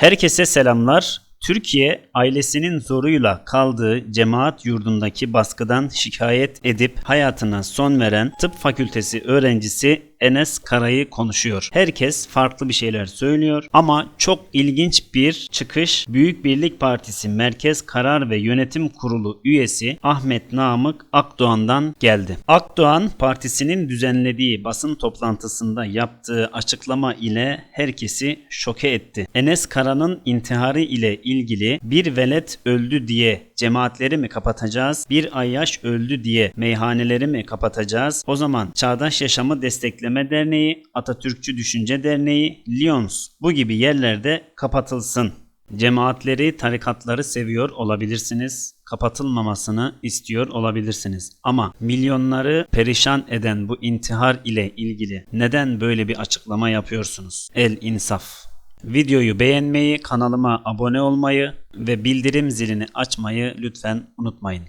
Herkese selamlar. Türkiye ailesinin zoruyla kaldığı cemaat yurdundaki baskıdan şikayet edip hayatına son veren tıp fakültesi öğrencisi Enes Kara'yı konuşuyor. Herkes farklı bir şeyler söylüyor ama çok ilginç bir çıkış Büyük Birlik Partisi Merkez Karar ve Yönetim Kurulu üyesi Ahmet Namık Akdoğan'dan geldi. Akdoğan partisinin düzenlediği basın toplantısında yaptığı açıklama ile herkesi şoke etti. Enes Kara'nın intiharı ile ilgili bir velet öldü diye cemaatleri mi kapatacağız? Bir ayyaş öldü diye meyhaneleri mi kapatacağız? O zaman Çağdaş Yaşamı Destekleme Derneği, Atatürkçü Düşünce Derneği, Lyons bu gibi yerlerde kapatılsın. Cemaatleri, tarikatları seviyor olabilirsiniz. Kapatılmamasını istiyor olabilirsiniz. Ama milyonları perişan eden bu intihar ile ilgili neden böyle bir açıklama yapıyorsunuz? El insaf. Videoyu beğenmeyi, kanalıma abone olmayı ve bildirim zilini açmayı lütfen unutmayın.